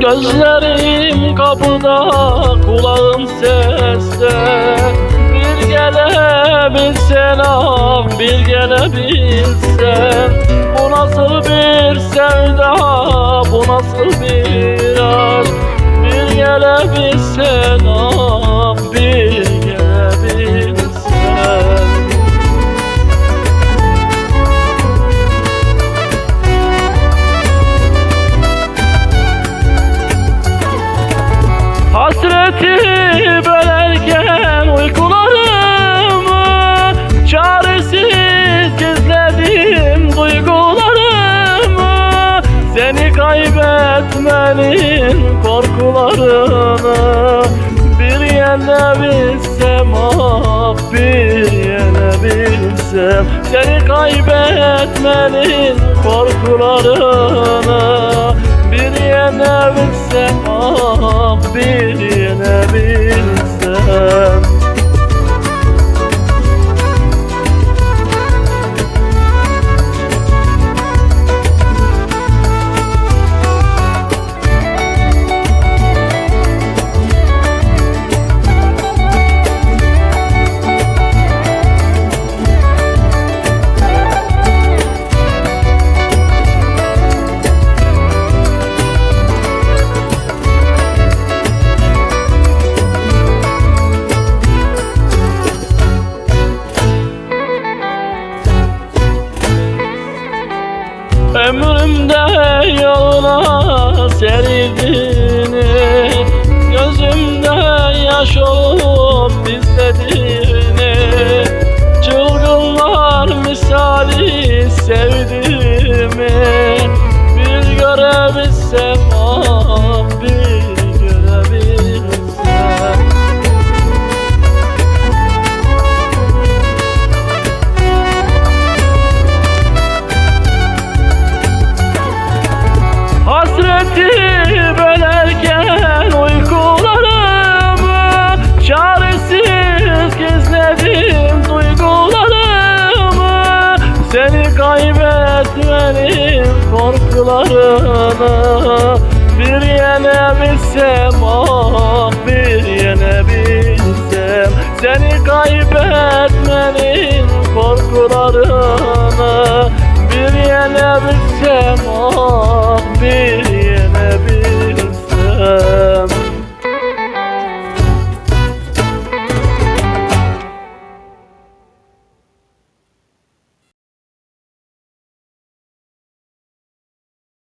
Gözlerim kapıda, kulağım seste. Bir gelebilsen ah, bir gelebilsen Bu nasıl bir sevda, bu nasıl bir aşk Bir gelebilsen ah, bir kaybetmenin korkularını Bir yenebilsem ah bir yenebilsem Seni kaybetmenin korkularını Bir yenebilsem ah bir yenebilsem Ömrümde serildini Gözümde yaş olup izlediğini Çılgınlar misali sevdiğimi Bir görebilsem ah bir korkularını Bir yenebilsem ah bir yenebilsem Seni kaybetmenin korkularını Bir yenebilsem ah